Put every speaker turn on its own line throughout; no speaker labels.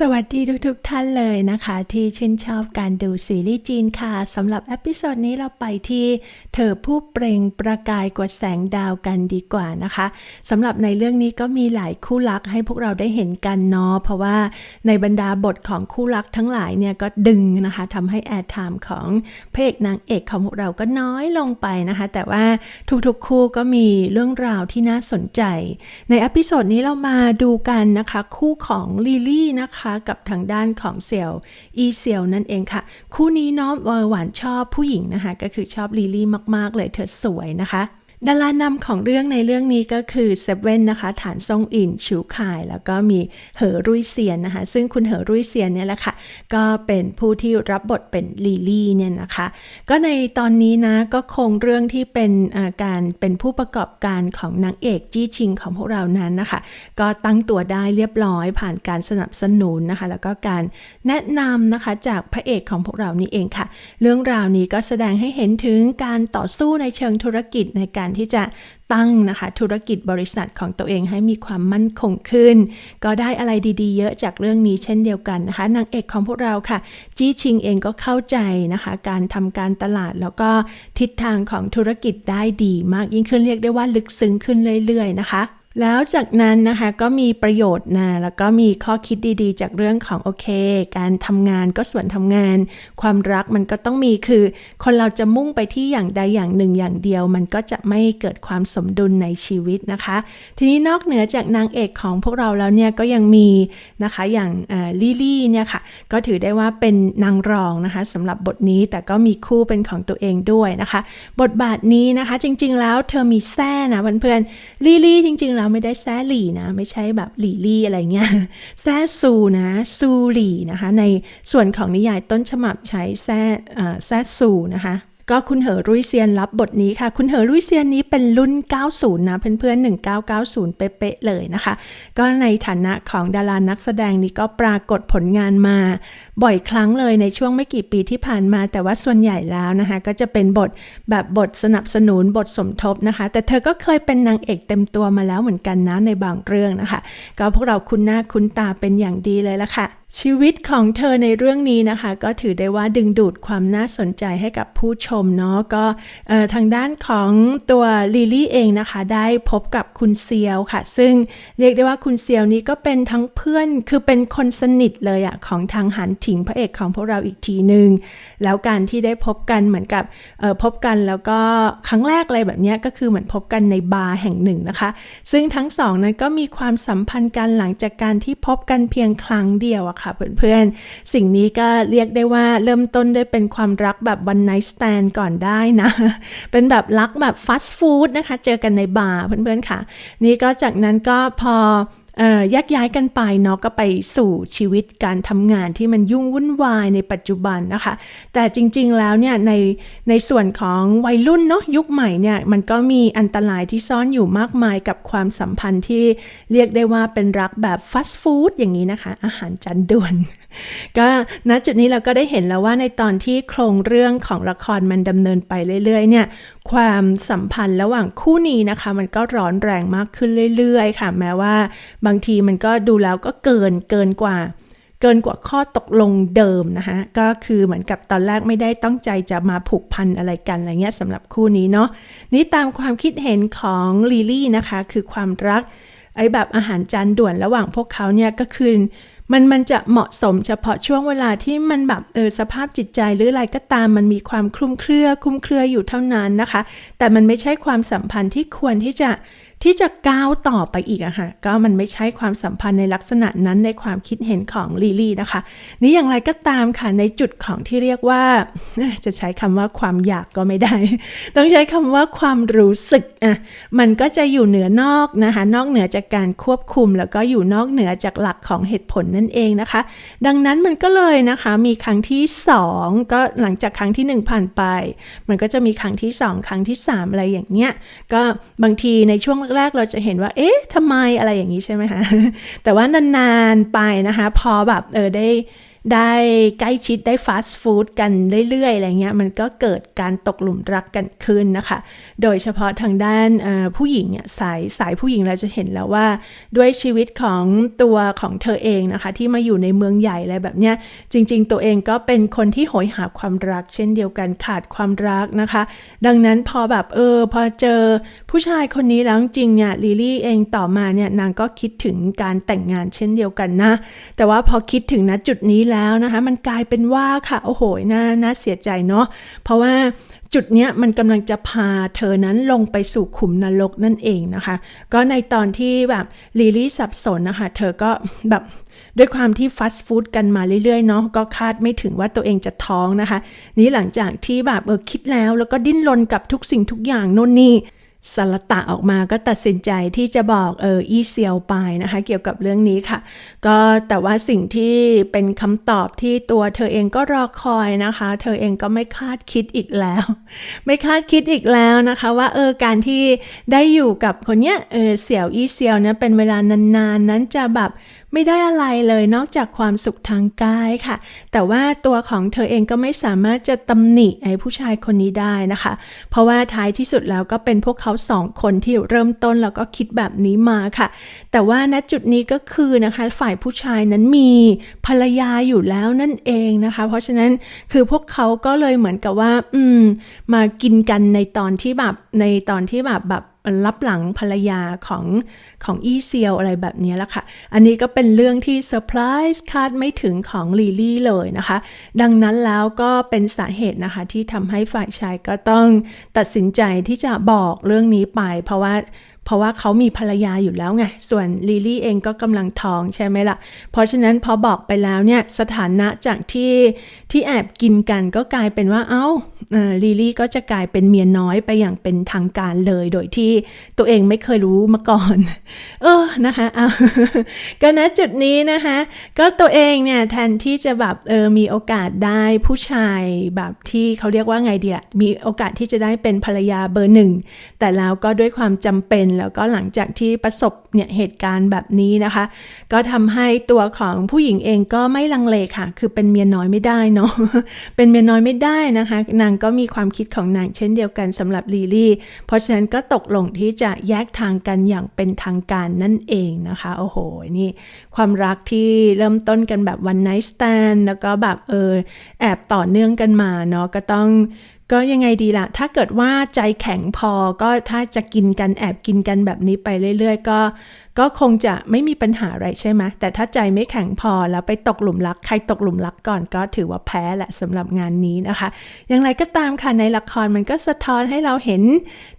สวัสดีทุกๆทท่านเลยนะคะ ที่ชื่นชอบการดูซีรีส์จีนค่ะสำหรับเอพิโซดนี้เราไปที่เธอผู้เปล่งประกายกว่าแสงดาวกันดีกว่านะคะสำหรับในเรื่องนี้ก็มีหลายคู่รักให้พวกเราได้เห็นกันเนาะเพราะว่าในบรรดาบทของคู่รักทั้งหลายเนี่ยก็ดึงนะคะทำให้แอดไทม์ของพระเอกนางเอกของพวกเราก็น้อยลงไปนะคะ แต่ว่าทุกๆคู่ก็มีเรื่องราวที่น่าสนใจ ในเอพิโซดนี้เรามาดูกันนะคะ คู่ของลิลี่นะคะกับทางด้านของเซียวอีเซียวนั่นเองค่ะ คู่นี้เนาะหวานชอบผู้หญิงนะคะ ก็คือชอบลิลี่มาก ๆ เลยเธอสวยนะคะ ดารานำของเรื่องในเรื่องนี้ก็คือเซเว่นนะคะ ฐานซงอิน ชิวคาย แล้วก็มีเหอรุ่ยเซียนนะคะ ซึ่งคุณเหอรุ่ยเซียนเนี่ยแหละค่ะ ก็เป็นผู้ที่รับบทเป็นลีลี่เนี่ยนะคะ ก็ในตอนนี้นะ ก็คงเรื่องที่เป็นการเป็นผู้ประกอบการของนางเอกจี้ชิงของพวกเรานั้นนะคะ ก็ตั้งตัวได้เรียบร้อยผ่านการสนับสนุนนะคะ แล้วก็การแนะนำนะคะจากพระเอกของพวกเรานี่เองค่ะ เรื่องราวนี้ก็แสดงให้เห็นถึงการต่อสู้ในเชิงธุรกิจในการที่จะตั้งนะคะธุรกิจบริษัทของตัวเองให้มีความมั่นคงขึ้น ก็ได้อะไรดีๆ เยอะจากเรื่องนี้เช่นเดียวกันนะคะนางเอกของพวกเราค่ะ จี้ชิงเองก็เข้าใจนะคะ การทำการตลาดแล้วก็ทิศทางของธุรกิจได้ดีมากยิ่งขึ้นเรียกได้ว่าลึกซึ้งขึ้นเรื่อยๆนะคะ แล้วจากนั้นนะคะก็มีประโยชน์นะแล้วก็มีข้อคิดดีๆ จากเรื่องของโอเค การทำงานก็ส่วนทำงาน ความรักมันก็ต้องมีคือ คนเราจะมุ่งไปที่อย่างใดอย่างหนึ่งอย่างเดียว มันก็จะไม่เกิดความสมดุลในชีวิตนะคะ ทีนี้นอกเหนือจากนางเอกของพวกเราแล้วเนี่ยก็ยังมีนะคะอย่างลิลี่เนี่ยค่ะก็ถือได้ว่าเป็นนางรองนะคะสำหรับบทนี้แต่ก็มีคู่เป็นของตัวเองด้วยนะคะ บทบาทนี้นะคะจริงๆแล้วเธอมีแท้นะเพื่อนๆลิลี่จริงๆแล้วาไม่ได้แซ่หลี่นะ ไม่ใช่แบบหลี่ลี่อะไรเงี้ยแซ่ซูนะซูหลี่นะคะ ในส่วนของนิยายต้นฉบับใช้แซ่แซ่ซูนะคะ ก็คุณเหอรุ่ยเซียนรับบทนี้ค่ะ คุณเหอรุ่ยเซียนนี้เป็นรุ่น 90 นะเพื่อนๆ 1990 เป๊ะๆเลยนะคะ ก็ในฐานะของดารานักแสดงนี้ก็ปรากฏผลงานมาบ่อยครั้งเลยในช่วงไม่กี่ปีที่ผ่านมา แต่ว่าส่วนใหญ่แล้วนะคะ ก็จะเป็นบทแบบบทสนับสนุนบทสมทบนะคะ แต่เธอก็เคยเป็นนางเอกเต็มตัวมาแล้วเหมือนกันนะในบางเรื่องนะคะ ก็พวกเราคุ้นหน้าคุ้นตาเป็นอย่างดีเลยละค่ะ ชีวิตของเธอในเรื่องนี้นะคะ ก็ถือได้ว่าดึงดูดความน่าสนใจให้กับผู้ชมเนาะก็ทางด้านของตัวลิลี่เองนะคะ ได้พบกับคุณเซียวค่ะ ซึ่งเรียกได้ว่าคุณเซียวนี้ก็เป็นทั้งเพื่อนคือเป็นคนสนิทเลยอะของทางหันถิงพระเอกของพวกเราอีกทีหนึ่งแล้วการที่ได้พบกันเหมือนกับพบกันแล้วก็ครั้งแรกอะไรแบบนี้ก็คือเหมือนพบกันในบาร์แห่งหนึ่งนะคะ ซึ่งทั้งสองนั้นก็มีความสัมพันธ์กันหลังจากการที่พบกันเพียงครั้งเดียวอะค่ะเพื่อนๆ สิ่งนี้ก็เรียกได้ว่าเริ่มต้นด้วยเป็นความรักแบบวันไนท์สแตนก่อนได้นะ เป็นแบบรักแบบฟาสต์ฟู้ดนะคะ เจอกันในบาร์เพื่อนๆค่ะ นี่ก็จากนั้นก็พอ แยกย้ายกันไปเนาะก็ไปสู่ชีวิตการทำงานที่มันยุ่งวุ่นวายในปัจจุบันนะคะ แต่จริงๆแล้วเนี่ยในในส่วนของวัยรุ่นเนาะยุคใหม่เนี่ยมันก็มีอันตรายที่ซ่อนอยู่มากมายกับความสัมพันธ์ที่เรียกได้ว่าเป็นรักแบบฟาสต์ฟู้ดอย่างนี้นะคะ อาหารจานด่วน ก็ณจุดนี้เราก็ได้เห็นแล้วว่าในตอนที่โครงเรื่องของละครมันดำเนินไปเรื่อย ๆ เนี่ย ความสัมพันธ์ระหว่างคู่นี้นะคะ มันก็ร้อนแรงมากขึ้นเรื่อย ๆ ค่ะ แม้ว่าบางทีมันก็ดูแล้วก็เกินเกินกว่าเกินกว่าข้อตกลงเดิมนะคะก็คือเหมือนกับตอนแรกไม่ได้ต้องใจจะมาผูกพันอะไรกันอะไรเงี้ยสำหรับคู่นี้เนาะนี่ตามความคิดเห็นของลิลี่นะคะ คือความรักไอ้แบบอาหารจานด่วนระหว่างพวกเขาเนี่ยก็คือ มันมันจะเหมาะสมเฉพาะช่วงเวลาที่มันแบบเออสภาพจิตใจหรืออะไรก็ตาม มันมีความคลุมเครือคลุมเครืออยู่เท่านั้นนะคะ แต่มันไม่ใช่ความสัมพันธ์ที่ควรที่จะ ที่จะก้าวต่อไปอีกอะค่ะก็มันไม่ใช่ความสัมพันธ์ในลักษณะนั้นในความคิดเห็นของลีลี่นะคะ นี่อย่างไรก็ตามค่ะในจุดของที่เรียกว่า จะใช้คำว่าความอยากก็ไม่ได้ ต้องใช้คำว่าความรู้สึกอะมันก็จะอยู่เหนือนอกนะคะ นอกเหนือจากการควบคุม แล้วก็อยู่นอกเหนือจากหลักของเหตุผลนั่นเองนะคะ ดังนั้นมันก็เลยนะคะมีครั้งที่ 2 ก็หลังจากครั้งที่ 1 ผ่านไป มันก็จะมีครั้งที่ 2 ครั้งที่ 3 อะไรอย่างเงี้ยก็บางทีในช่วงแรก ๆ เราจะเห็นว่า เอ๊ะทำไมอะไรอย่างนี้ใช่ไหมคะ แต่ว่านาน ๆ ไปนะคะ พอแบบเออได้ ได้ใกล้ชิดได้ฟาสต์ฟู้ดกันเรื่อยๆอะไรเงี้ยมันก็เกิดการตกหลุมรักกันขึ้นนะคะ โดยเฉพาะทางด้านผู้หญิงเนี่ยสายสายผู้หญิงเราจะเห็นแล้วว่า ด้วยชีวิตของตัวของเธอเองนะคะ ที่มาอยู่ในเมืองใหญ่อะไรแบบเนี้ยจริง ๆ ตัวเองก็เป็นคนที่โหยหาความรัก เช่นเดียวกันขาดความรักนะคะ ดังนั้นพอแบบเออพอเจอผู้ชายคนนี้แล้วจริงเนี่ยลิลลี่เองต่อมาเนี่ยนางก็คิดถึงการแต่งงานเช่นเดียวกันนะ แต่ว่าพอคิดถึงณจุดนี้แล้วนะคะ มันกลายเป็นว่าค่ะ โอ้โหน่าน่าเสียใจเนาะเพราะว่าจุดเนี้ยมันกำลังจะพาเธอนั้นลงไปสู่ขุมนรกนั่นเองนะคะ ก็ในตอนที่แบบลิลี่สับสนนะคะ เธอก็แบบด้วยความที่ฟาสต์ฟู้ดกันมาเรื่อยๆเนาะก็คาดไม่ถึงว่าตัวเองจะท้องนะคะ นี้หลังจากที่แบบเออคิดแล้วแล้วก็ดิ้นรนกับทุกสิ่งทุกอย่างโน่นนี่ สลตะออกมาก็ตัดสินใจที่จะบอกเอออีเซียวไปนะคะ เกี่ยวกับเรื่องนี้ค่ะ ก็แต่ว่าสิ่งที่เป็นคำตอบที่ตัวเธอเองก็รอคอยนะคะ เธอเองก็ไม่คาดคิดอีกแล้ว ไม่คาดคิดอีกแล้วนะคะ ว่าเออการที่ได้อยู่กับคนเนี้ยเออเสี่ยวอีเซียวเนี่ยเป็นเวลานานๆนั้นจะแบบไม่ได้อะไรเลยนอกจากความสุขทางกายค่ะ แต่ว่าตัวของเธอเองก็ไม่สามารถจะตำหนิไอ้ผู้ชายคนนี้ได้นะคะ เพราะว่าท้ายที่สุดแล้วก็เป็นพวกเขาสองคนที่เริ่มต้นแล้วก็คิดแบบนี้มาค่ะ แต่ว่าณจุดนี้ก็คือนะคะฝ่ายผู้ชายนั้นมีภรรยาอยู่แล้วนั่นเองนะคะ เพราะฉะนั้นคือพวกเขาก็เลยเหมือนกับว่า อืม มากินกันในตอนที่แบบในตอนที่แบบแบบ รับหลังภรรยาของของอีเซียวอะไรแบบนี้แหละค่ะ อันนี้ก็เป็นเรื่องที่เซอร์ไพรส์คาดไม่ถึงของลีลี่เลยนะคะ ดังนั้นแล้วก็เป็นสาเหตุนะคะที่ทำให้ฝ่ายชายก็ต้องตัดสินใจที่จะบอกเรื่องนี้ไป เพราะว่า เพราะว่าเขามีภรรยาอยู่แล้วไง ส่วนลิลี่เองก็กำลังท้องใช่ไหมล่ะ เพราะฉะนั้นพอบอกไปแล้วเนี่ยสถานะจากที่ที่แอบกินกันก็กลายเป็นว่าเอา้าลิลี่ก็จะกลายเป็นเมียน้อยไปอย่างเป็นทางการเลย โดยที่ตัวเองไม่เคยรู้มาก่อน เออนะคะเอาก็ณจุดนี้นะคะ ก็ตัวเองเนี่ยแทนที่จะแบบเออมีโอกาสได้ผู้ชายแบบที่เขาเรียกว่าไงเดีอะมีโอกาสที่จะได้เป็นภรรยาเบอร์หนึ่งแต่แล้วก็ด้วยความจำเป็นแล้วก็หลังจากที่ประสบเนี่ยเหตุการณ์แบบนี้นะคะ ก็ทำให้ตัวของผู้หญิงเองก็ไม่ลังเลค่ะ คือเป็นเมียน้อยไม่ได้เนาะเป็นเมียน้อยไม่ได้นะคะ นางก็มีความคิดของนางเช่นเดียวกันสำหรับลีลี่ เพราะฉะนั้นก็ตกลงที่จะแยกทางกันอย่างเป็นทางการนั่นเองนะคะโอ้โหนี่ ความรักที่เริ่มต้นกันแบบวันไนท์สแตนแล้วก็แบบเออแอบต่อเนื่องกันมาเนาะก็ต้องก็ยังไงดีล่ะ ถ้าเกิดว่าใจแข็งพอก็ถ้าจะกินกันแอบกินกันแบบนี้ไปเรื่อย ๆ ก็ ก็คงจะไม่มีปัญหาอะไรใช่ไหมแต่ถ้าใจไม่แข็งพอแล้วไปตกหลุมรัก ใครตกหลุมรักก่อนก็ถือว่าแพ้แหละสำหรับงานนี้นะคะ อย่างไรก็ตามค่ะในละครมันก็สะท้อนให้เราเห็น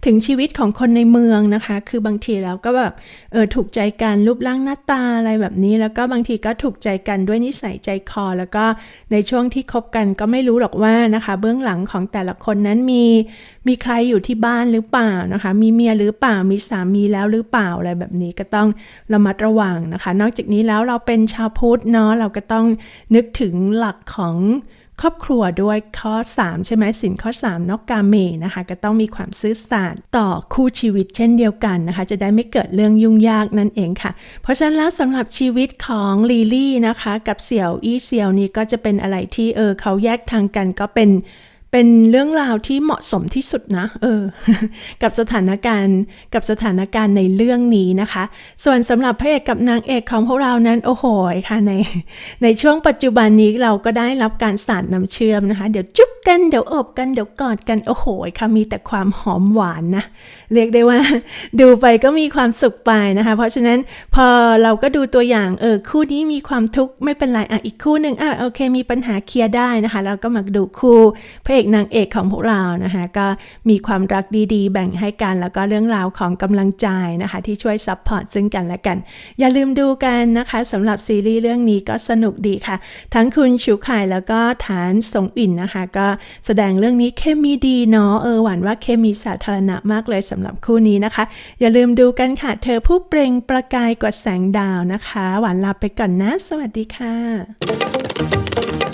ถึงชีวิตของคนในเมืองนะคะ คือบางทีแล้วก็แบบเออถูกใจกันรูปร่างหน้าตาอะไรแบบนี้ แล้วก็บางทีก็ถูกใจกันด้วยนิสัยใจคอ แล้วก็ในช่วงที่คบกันก็ไม่รู้หรอกว่านะคะ เบื้องหลังของแต่ละคนนั้นมีมีใครอยู่ที่บ้านหรือเปล่านะคะ มีเมียหรือเปล่ามีสามีแล้วหรือเปล่าอะไรแบบนี้ก็ต้องระมัดระวังนะคะ นอกจากนี้แล้วเราเป็นชาวพุทธเนาะเราก็ต้องนึกถึงหลักของครอบครัวด้วยข้อ 3 ใช่ไหมสินข้อ 3 นอกกาเมนะคะ ก็ต้องมีความซื่อสัตย์ต่อคู่ชีวิตเช่นเดียวกันนะคะ จะได้ไม่เกิดเรื่องยุ่งยากนั่นเองค่ะ เพราะฉะนั้นแล้วสำหรับชีวิตของลีลี่นะคะ กับเสี่ยวอี้เสี่ยวนี่ก็จะเป็นอะไรที่เออเขาแยกทางกันก็เป็น เป็นเรื่องราวที่เหมาะสมที่สุดนะ เออ กับสถานการณ์กับสถานการณ์ในเรื่องนี้นะคะ ส่วนสำหรับพระเอกกับนางเอกของพวกเรานั้น โอ้โหค่ะในในช่วงปัจจุบันนี้เราก็ได้รับการสานน้ำเชื่อมนะคะ เดี๋ยวจุ๊บ กันเดี๋ยวอบกันเดี๋ยวกอดกันโอ้โหค่ะมีแต่ความหอมหวานนะเรียกได้ว่า ดูไปก็มีความสุขไปนะคะ เพราะฉะนั้นพอเราก็ดูตัวอย่างเออคู่นี้มีความทุกข์ไม่เป็นไรอะอีกคู่หนึ่งอะโอเค มีปัญหาเคลียร์ได้นะคะแล้วก็มาดูคู่พระเอกนางเอกของพวกเรานะคะก็มีความรักดีๆ แบ่งให้กันแล้วก็เรื่องราวของกำลังใจนะคะ ที่ช่วยซัพพอร์ตซึ่งกันและกัน อย่าลืมดูกันนะคะสำหรับซีรีส์เรื่องนี้ก็สนุกดีค่ะ ทั้งคุณชูไข่แล้วก็ฐานสงอินนะคะ ก็แสดงเรื่องนี้เคมีดีเนาะเออหวานว่าเคมีสาธารณะมากเลยสำหรับคู่นี้นะคะ อย่าลืมดูกันค่ะ เธอผู้เปล่งประกายกว่าแสงดาวนะคะ หวานลาไปก่อนนะ สวัสดีค่ะ